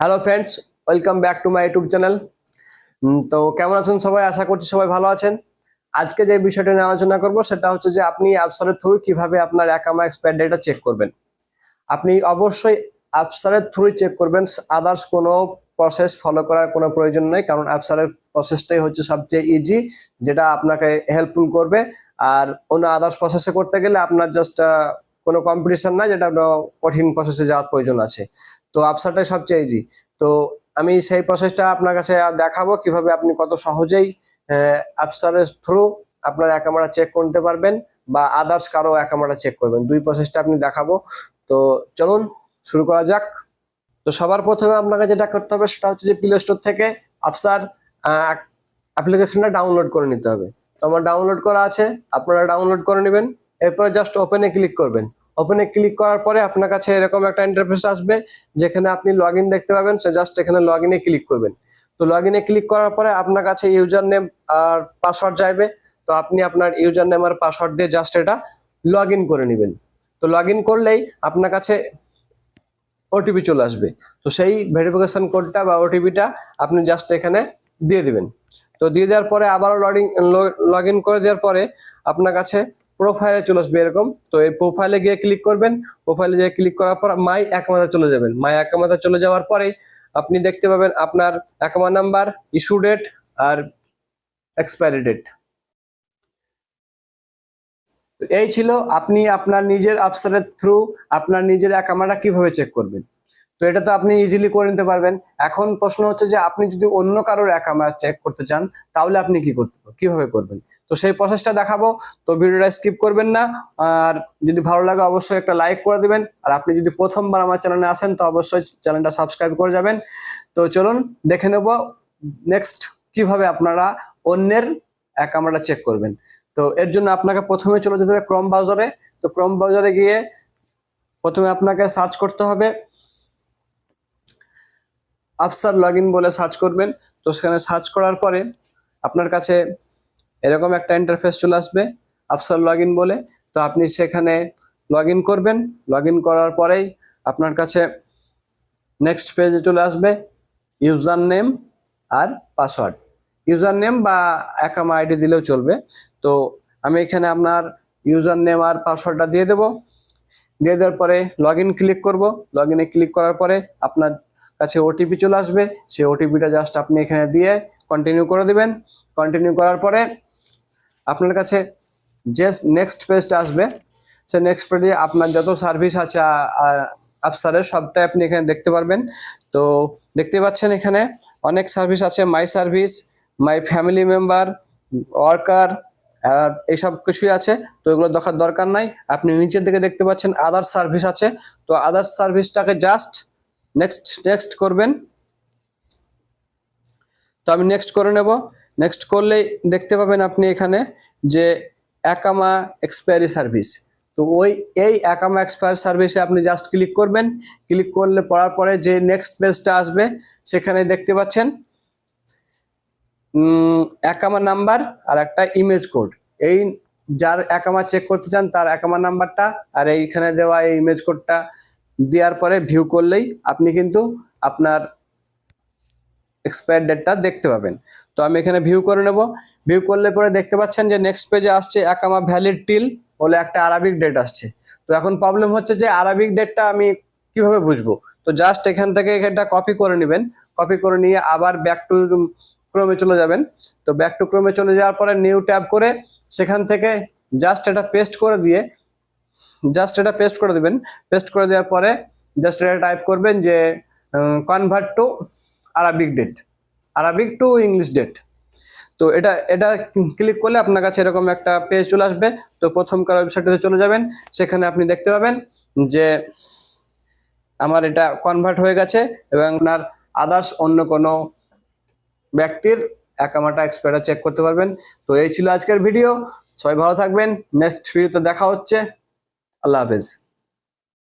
Hello friends welcome back to my YouTube channel তো কেমন আছেন সবাই? আশা করছি সবাই ভালো আছেন। আজকে যে বিষয়টা নিয়ে আলোচনা করব, সেটা হচ্ছে যে আপনি অ্যাপসারের থ্রু কীভাবে আপনার অ্যাকামা এক্সপায়ার ডেটা চেক করবেন। আপনি অবশ্যই অ্যাপসারের থ্রু চেক করবেন। আদার্স কোনো প্রসেস ফলো করার কোনো প্রয়োজন নেই, কারণ অ্যাপসারের প্রসেসটাই হচ্ছে সবচেয়ে ইজি যেটা আপনাকে হেল্পফুল করবে। আর অন্য আদার্স প্রসেসে করতে গেলে আপনার জাস্ট কোনো কম্পিটিশন না যেটা কঠিন প্রসেসে যাওয়ার প্রয়োজন আছে। তো আপসারটাই সবচেয়ে ইজি তো আমি সেই প্রসেসটা আপনার কাছে দেখাবো কীভাবে আপনি কত সহজেই আপসারের থ্রু আপনার অ্যাকামারা চেক করতে পারবেন বা আদার্স কারও অ্যাকামারা চেক করবেন। দুই প্রসেসটা আপনি দেখাবো। তো চলুন, শুরু করা যাক। তো সবার প্রথমে আপনাকে যেটা করতে হবে সেটা হচ্ছে যে প্লে স্টোর থেকে আপসার অ্যাপ্লিকেশনটা ডাউনলোড করে নিতে হবে। তো আমার ডাউনলোড করা আছে, আপনারা ডাউনলোড করে নেবেন। এরপরে জাস্ট ওপেনে ক্লিক করবেন। ওপেনে ক্লিক করার পরে আপনার কাছে এরকম একটা ইন্টারফেস আসবে, যেখানে আপনি লগ দেখতে পাবেন, সে জাস্ট এখানে লগ ক্লিক করবেন। তো লগ ক্লিক করার পরে আপনার কাছে ইউজার নেম আর পাসওয়ার্ড চাইবে, তো আপনি আপনার ইউজার নেম আর পাসওয়ার্ড দিয়ে জাস্ট এটা লগ করে নেবেন। তো লগ করলেই আপনার কাছে ওটিপি চলে আসবে। তো সেই ভেরিফিকেশন কোডটা বা ওটিপিটা আপনি জাস্ট এখানে দিয়ে দিবেন। তো দিয়ে দেওয়ার পরে আবারও লগ ইন করে দেওয়ার পরে আপনার কাছে প্রোফাইলে চলে আসবে এরকম। তো এই প্রোফাইলে গিয়ে ক্লিক করবেন। প্রোফাইলে গিয়ে ক্লিক করার পর মাই অ্যাকামাতে চলে যাবেন। মাই অ্যাকামাতে চলে যাওয়ার পরে আপনি দেখতে পাবেন আপনার অ্যাকামা নাম্বার ইস্যু ডেট আর এক্সপায়ারি ডেট এই ছিল আপনি আপনার নিজের আপসারের থ্রু আপনার নিজের অ্যাকামাটা কীভাবে চেক করবেন। তো এটা তো আপনি ইজিলি করে নিতে পারবেন। এখন প্রশ্ন হচ্ছে যে, আপনি যদি অন্য কারোর অ্যাকামা চেক করতে চান, তাহলে আপনি কি করতে, কীভাবে করবেন? তো সেই প্রসেসটা দেখাবো। তো ভিডিওটা স্কিপ করবেন না। আর যদি ভালো লাগে, অবশ্যই একটা লাইক করে দিবেন। আর আপনি যদি প্রথমবার আমার চ্যানেলে আসেন, তো অবশ্যই চ্যানেলটা সাবস্ক্রাইব করে যাবেন। তো চলুন, দেখে নেব নেক্সট কীভাবে আপনারা অন্যের অ্যাকামাটা চেক করবেন। তো এর জন্য আপনাকে প্রথমে চলে যেতে হবে ক্রম ব্রাউজারে তো ক্রম ব্রাউজারে গিয়ে প্রথমে আপনাকে সার্চ করতে হবে। আফসার লগ বলে সার্চ করবেন। তো সেখানে সার্চ করার পরে আপনার কাছে এরকম একটা ইন্টারফেস চলে আসবে আফসার লগ বলে। তো আপনি সেখানে লগ করবেন। লগ করার পরেই আপনার কাছে নেক্সট পেজে চলে আসবে ইউজার নেম আর পাসওয়ার্ড ইউজার নেম বা অ্যাকামা আইডি দিলেও চলবে। তো আমি এখানে আপনার ইউজার নেম আর পাসওয়ার্ডটা দিয়ে দেব। দিয়ে দেওয়ার পরে লগ ক্লিক করব। লগ ক্লিক করার পরে আপনার কাছে ওটিপি চলে আসবে। সেই ওটিপিটা জাস্ট আপনি এখানে দিয়ে কন্টিনিউ করে দিবেন। কন্টিনিউ করার পরে আপনার কাছে জাস্ট নেক্সট পেজটা আসবে সে নেক্সট পেজে আপনার যত সার্ভিস আছে আফসারের সবটাই আপনি এখানে দেখতে পারবেন। তো দেখতে পাচ্ছেন এখানে অনেক সার্ভিস আছে my service my family member worker এইসব কিছুই আছে। তো এগুলো দেখার দরকার নাই। আপনি নিচের দিকে দেখতে পাচ্ছেন আদার সার্ভিস আছে। তো আদার সার্ভিসটাকে জাস্ট নেক্সট নেক্সট করবেন। তো আমি নেক্সট করে নেব। নেক্সট করলেই দেখতে পাবেন আপনি এখানে যে একামা এক্সপায়ারি সার্ভিস তো ওই, এই অ্যাকামা এক্সপায়ার সার্ভিসে আপনি জাস্ট ক্লিক করবেন। ক্লিক করলে পড়ার পরে যে নেক্সট পেজটা আসবে, সেখানে দেখতে পাচ্ছেন অ্যাকামা নাম্বার আর একটা ইমেজ কোড এই যার অ্যাকামা চেক করতে চান, তার অ্যাকামা নাম্বারটা আর এইখানে দেওয়া এই ইমেজ কোডটা দেওয়ার পরে ভিউ করলেই আপনি কিন্তু আপনার এক্সপায়ার ডেটটা দেখতে পাবেন। তো আমি এখানে ভিউ করে নেব। ভিউ করলে পরে দেখতে পাচ্ছেন যে নেক্সট পেজে আসছে একামা ভ্যালিড টিল বলে একটা আরবিক ডেট আসছে। তো এখন প্রবলেম হচ্ছে যে আরবিক ডেটটা আমি কীভাবে বুঝব? তো জাস্ট এখান থেকে এটা কপি করে নেবেন। কপি করে নিয়ে আবার ব্যাক টু ক্রমে চলে যাবেন। তো ব্যাক টু ক্রমে চলে যাওয়ার পরে নিউ ট্যাব করে সেখান থেকে জাস্ট এটা পেস্ট করে দিয়ে জাস্ট এটা পেস্ট করে দিবেন। পেস্ট করে দেওয়ার পরে জাস্ট এটা টাইপ করবেন যে convert to Arabic date Arabic to English date তো এটা এটা ক্লিক করলে আপনার কাছে এরকম একটা পেজ চলে আসবে। তো প্রথমকার ওয়েবসাইটে চলে যাবেন, সেখানে আপনি দেখতে পাবেন যে, আমার এটা কনভার্ট হয়ে গেছে এবং আপনার আদার্স অন্য কোনো ব্যক্তির অ্যাকামাটা এক্সপায়ার চেক করতে পারবেন। তো এই ছিল আজকের ভিডিও সবাই ভালো থাকবেন। নেক্সট ভিডিওতে দেখা হচ্ছে। আল্লাহ হাফেজ